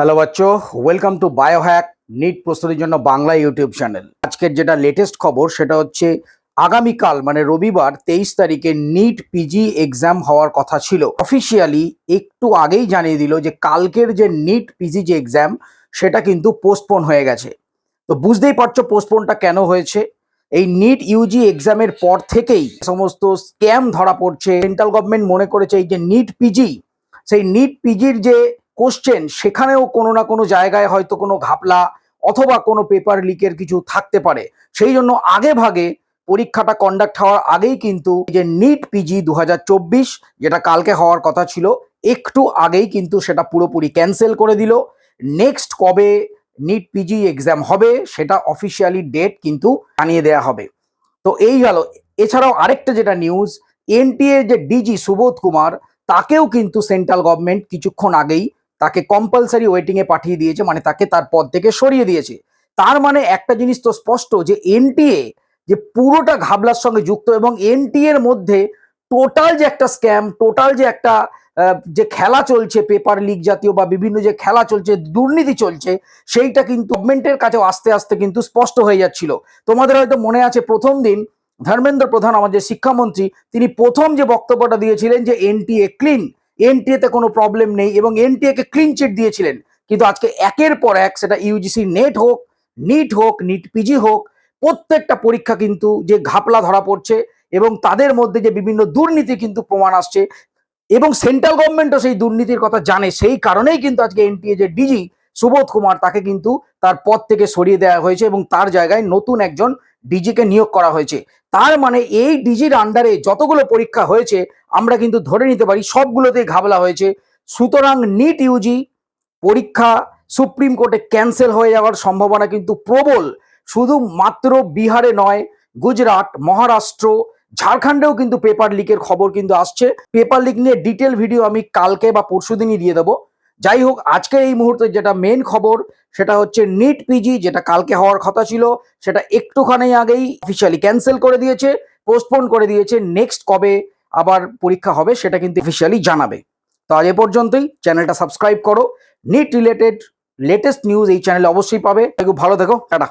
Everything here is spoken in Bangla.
হ্যালো বাচ্চো ওয়েলকাম টু বায়োহ্যাক নিট প্রস্তুতির জন্য বাংলা ইউটিউব চ্যানেল। আজকের যেটা লেটেস্ট খবর, সেটা হচ্ছে আগামীকাল মানে রবিবার, তেইশ তারিখে নিট পিজি এক্সাম হওয়ার কথা ছিল। অফিসিয়ালি একটু আগেই জানিয়ে দিল যে কালকের যে নিট পিজি যে এক্সাম সেটা কিন্তু পোস্টপোন হয়ে গেছে। তো বুঝতেই পারছ পোস্টপোনটা কেন হয়েছে? এই নিট ইউজি এক্সামের পর থেকেই সমস্ত স্ক্যাম ধরা পড়ছে। সেন্ট্রাল গভর্নমেন্ট মনে করেছে এই যে নিট পিজি সেই নিট পিজির যে কোশ্চেন সেখানেও কোনো না কোনো জায়গায় হয়তো কোনো ঘাপলা অথবা কোনো পেপার লিকের কিছু থাকতে পারে। সেই জন্য আগে ভাগে পরীক্ষাটা কন্ডাক্ট হওয়ার আগেই কিন্তু যে নিট পিজি দু হাজার চব্বিশ যেটা কালকে হওয়ার কথা ছিল, একটু আগেই কিন্তু সেটা পুরোপুরি ক্যান্সেল করে দিল। নেক্সট কবে নিট পিজি এক্সাম হবে সেটা অফিসিয়ালি ডেট কিন্তু জানিয়ে দেওয়া হবে। তো এই গেল। এছাড়াও আরেকটা যেটা নিউজ এনটিএ যে ডিজি সুবোধ কুমার, তাকেও কিন্তু সেন্ট্রাল গভর্নমেন্ট কিছুক্ষণ আগেই তাকে কম্পালসারি ওয়েটিংয়ে পাঠিয়ে দিয়েছে মানে তাকে তার পদ থেকে সরিয়ে দিয়েছে। তার মানে একটা জিনিস তো স্পষ্ট যে এনটিএ যে পুরোটা ঘাবলার সঙ্গে যুক্ত এবং এনটিএর মধ্যে টোটাল যে একটা স্ক্যাম টোটাল যে একটা যে খেলা চলছে পেপার লিক জাতীয় বা বিভিন্ন যে খেলা চলছে, দুর্নীতি চলছে, সেইটা কিন্তু গভর্নমেন্টের কাছেও আস্তে আস্তে কিন্তু স্পষ্ট হয়ে যাচ্ছিল। তোমাদের হয়তো মনে আছে প্রথম দিন ধর্মেন্দ্র প্রধান, আমাদের শিক্ষামন্ত্রী, তিনি প্রথম যে বক্তব্যটা দিয়েছিলেন যে এনটিএ ক্লিন এনটিএ তে কোনো প্রবলেম নেই এবং এনটিএ কে ক্লিন চিট দিয়েছিলেন। কিন্তু আজকে একের পর এক সেটা ইউজিসি নেট হোক নিট হোক নিট পিজি হোক, প্রত্যেকটা পরীক্ষা কিন্তু যে ঘাপলা ধরা পড়ছে এবং তাদের মধ্যে যে বিভিন্ন দুর্নীতি কিন্তু প্রমাণ আসছে এবং সেন্ট্রাল গভর্নমেন্টও সেই দুর্নীতির কথা জানে, সেই কারণেই কিন্তু আজকে এনটিএ যে ডিজি সুবোধ কুমার তাকে কিন্তু তার পদ থেকে সরিয়ে দেওয়া হয়েছে এবং তার জায়গায় নতুন একজন ডিজিকে নিয়োগ করা হয়েছে। তার মানে এই ডিজির আন্ডারে যতগুলো পরীক্ষা হয়েছে, আমরা কিন্তু ধরে নিতে পারি সবগুলোতেই ঘাবলা হয়েছে। সুতরাং নিট ইউজি পরীক্ষা সুপ্রিম কোর্টে ক্যান্সেল হয়ে যাওয়ার সম্ভাবনা কিন্তু প্রবল। শুধু মাত্র বিহারে নয়, গুজরাট, মহারাষ্ট্র, ঝাড়খণ্ডেও কিন্তু পেপার লিকের খবর কিন্তু আসছে। পেপার লিক নিয়ে ডিটেল ভিডিও আমি কালকে বা পরশুদিনই দিয়ে দেবো। যাই হোক আজকে এই মুহূর্তে যেটা মেন খবর, সেটা হচ্ছে নিট পিজি যেটা কালকে হওয়ার কথা ছিল, সেটা একটুখানি আগেই অফিসিয়ালি ক্যান্সেল করে দিয়েছে পোস্টপোন করে দিয়েছে নেক্সট কবে আবার পরীক্ষা হবে সেটা কিন্তু অফিসিয়ালি জানাবে। তো আজ এ পর্যন্তই, চ্যানেলটা সাবস্ক্রাইব করো। নিট রিলেটেড লেটেস্ট নিউজ এই চ্যানেলে অবশ্যই পাবে। খুব ভালো দেখো টাটা।